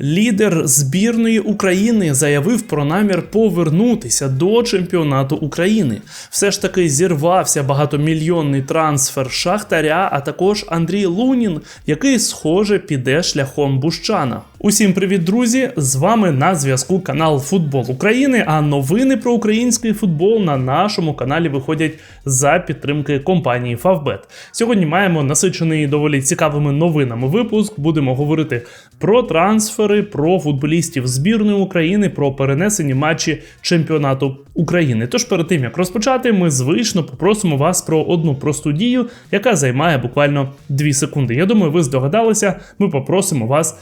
Лідер збірної України заявив про намір повернутися до чемпіонату України. Все ж таки зірвався багатомільйонний трансфер Шахтаря, а також Андрій Лунін, який, схоже, піде шляхом Бущана. Усім привіт, друзі! З вами на зв'язку канал Футбол України. А новини про український футбол на нашому каналі виходять за підтримки компанії Favbet. Сьогодні маємо насичений доволі цікавими новинами випуск. Будемо говорити про трансфери, про футболістів збірної України, про перенесені матчі чемпіонату України. Тож перед тим як розпочати, ми звично попросимо вас про одну просту дію, яка займає буквально 2 секунди. Я думаю, ви здогадалися. Ми попросимо вас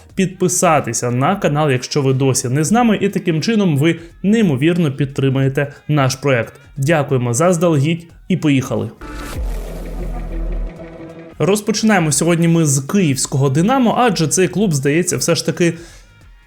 підписатися на канал, якщо ви досі не з нами, і таким чином ви неймовірно підтримаєте наш проект. Дякуємо заздалегідь і поїхали. Розпочинаємо сьогодні ми з київського Динамо, адже цей клуб, здається, все ж таки.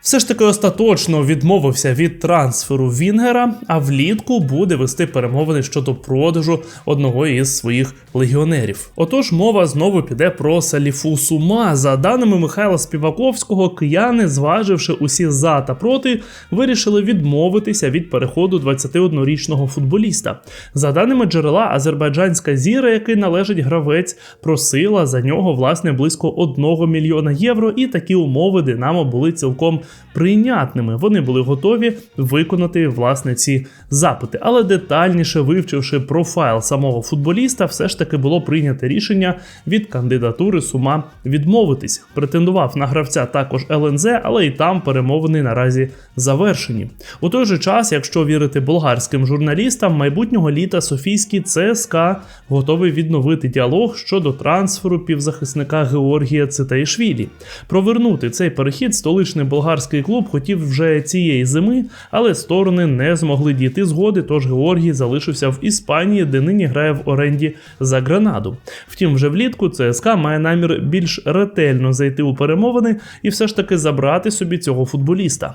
Все ж таки остаточно відмовився від трансферу Вінгера, а влітку буде вести перемовини щодо продажу одного із своїх легіонерів. Отож, мова знову піде про Саліфу Сума. За даними Михайла Співаковського, кияни, зваживши усі за та проти, вирішили відмовитися від переходу 21-річного футболіста. За даними джерела, азербайджанська зіра, який належить гравець, просила за нього власне близько 1 мільйона євро, і такі умови Динамо були цілком прийнятними. Вони були готові виконати власне ці запити. Але детальніше вивчивши профайл самого футболіста, все ж таки було прийнято рішення від кандидатури сума відмовитись. Претендував на гравця також ЛНЗ, але і там перемовини наразі завершені. У той же час, якщо вірити болгарським журналістам, майбутнього літа Софійський ЦСКА готовий відновити діалог щодо трансферу півзахисника Георгія Цитаїшвілі. Провернути цей перехід столичний болгарський клуб хотів вже цієї зими, але сторони не змогли дійти згоди. Тож Георгій залишився в Іспанії, де нині грає в оренді за Гранаду. Втім, вже влітку ЦСКА має намір більш ретельно зайти у перемовини і все ж таки забрати собі цього футболіста.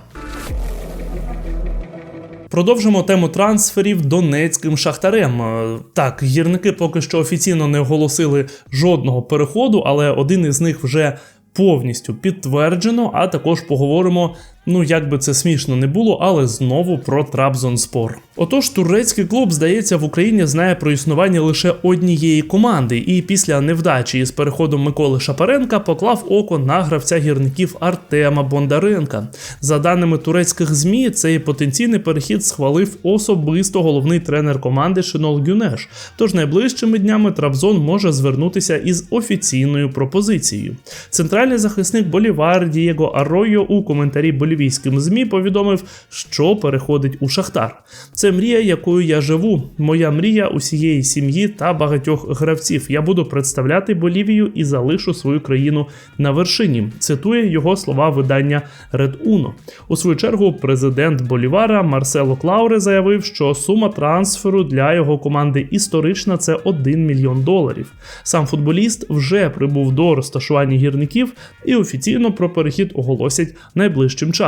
Продовжимо тему трансферів донецьким шахтарем. Е, Так, гірники поки що офіційно не оголосили жодного переходу, але один із них вже повністю підтверджено. А також поговоримо. Ну, як би це смішно не було, але знову про Трабзонспор. Отож, турецький клуб, здається, в Україні знає про існування лише однієї команди, і після невдачі із переходом Миколи Шапаренка поклав око на гравця гірників Артема Бондаренка. За даними турецьких змі, цей потенційний перехід схвалив особисто головний тренер команди Шинол Гюнеш. Тож найближчими днями Трабзон може звернутися із офіційною пропозицією. Центральний захисник Болівар Дієго Аройо у коментарі болівійським змі повідомив, що переходить у Шахтар. Це мрія, якою я живу. Моя мрія усієї сім'ї та багатьох гравців. Я буду представляти Болівію і залишу свою країну на вершині. Цитує його слова видання Red Uno. У свою чергу президент Болівара Марсело Клауре заявив, що сума трансферу для його команди історична це 1 мільйон доларів. Сам футболіст вже прибув до розташування гірників і офіційно про перехід оголосять найближчим часом.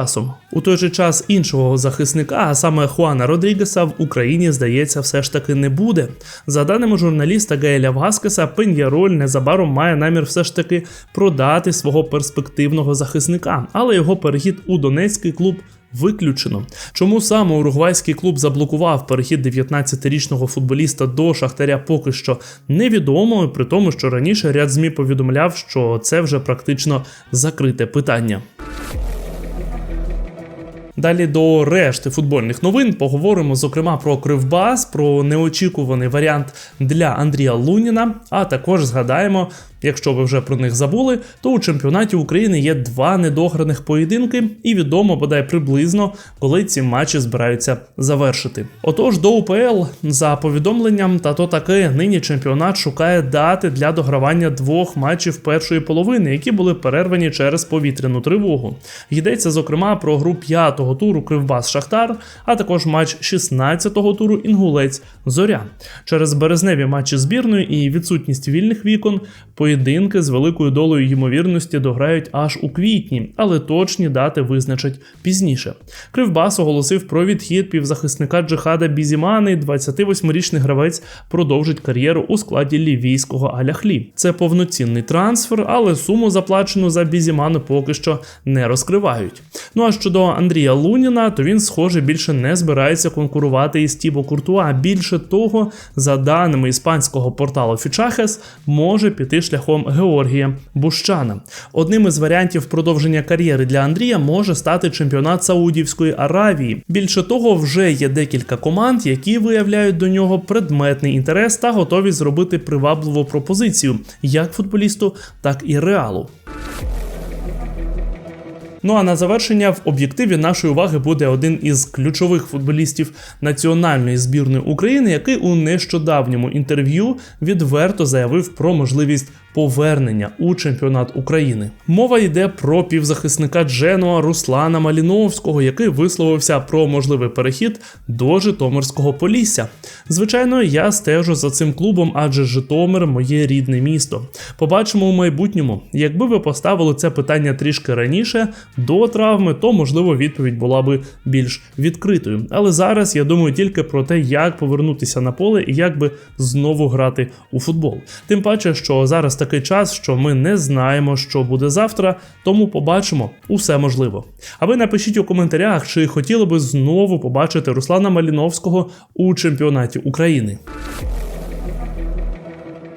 У той же час іншого захисника, а саме Хуана Родрігеса, в Україні здається, все ж таки не буде. За даними журналіста Гаеля Васкеса, Пеньяроль незабаром має намір все ж таки продати свого перспективного захисника, але його перехід у Донецький клуб. Виключено. Чому саме уругвайський клуб заблокував перехід 19-річного футболіста до Шахтаря поки що невідомо, при тому, що раніше ряд ЗМІ повідомляв, що це вже практично закрите питання. Далі до решти футбольних новин поговоримо зокрема про Кривбас, про неочікуваний варіант для Андрія Луніна. А також згадаємо, якщо ви вже про них забули, то у чемпіонаті України є два недограних поєдинки, і відомо бодай приблизно, коли ці матчі збираються завершити. Отож, до УПЛ за повідомленням, та то таке нині чемпіонат шукає дати для догравання двох матчів першої половини, які були перервані через повітряну тривогу. Йдеться зокрема про гру п'ятого туру Кривбас Шахтар, а також матч 16-го туру Інгулець Зоря. Через березневі матчі збірної і відсутність вільних вікон. Поєдинки з великою долею ймовірності дограють аж у квітні, але точні дати визначать пізніше. Кривбас оголосив про відхід півзахисника Джихада Бізімани. 28-річний гравець продовжить кар'єру у складі лівійського Аляхлі. Це повноцінний трансфер, але суму заплачену за Бізіману поки що не розкривають. Ну а щодо Андрія Луніна, то він, схоже, більше не збирається конкурувати із Тібо Куртуа. Більше того, за даними іспанського порталу Фічахес, може піти шляхом Георгія Бущана. Одним із варіантів продовження кар'єри для Андрія може стати чемпіонат Саудівської Аравії. Більше того, вже є декілька команд, які виявляють до нього предметний інтерес та готові зробити привабливу пропозицію як футболісту, так і реалу. Ну а на завершення в об'єктиві нашої уваги буде один із ключових футболістів національної збірної України, який у нещодавньому інтерв'ю відверто заявив про можливість повернення у чемпіонат України. Мова йде про півзахисника Дженуа Руслана Маліновського, який висловився про можливий перехід до Житомирського Полісся. Звичайно, я стежу за цим клубом, адже Житомир моє рідне місто. Побачимо у майбутньому. Якби ви поставили це питання трішки раніше, до травми, то можливо відповідь була би більш відкритою. Але зараз я думаю тільки про те, як повернутися на поле і як би знову грати у футбол. Тим паче, що зараз такий час, що ми не знаємо, що буде завтра, тому побачимо усе можливо. А ви напишіть у коментарях, чи хотіли би знову побачити Руслана Маліновського у чемпіонаті України.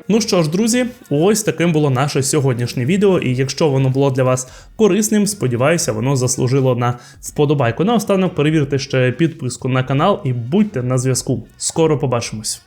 Ну що ж, друзі, ось таким було наше сьогоднішнє відео. І якщо воно було для вас корисним, сподіваюся, воно заслужило на вподобайку. Наостанок перевірте ще підписку на канал і будьте на зв'язку. Скоро побачимось.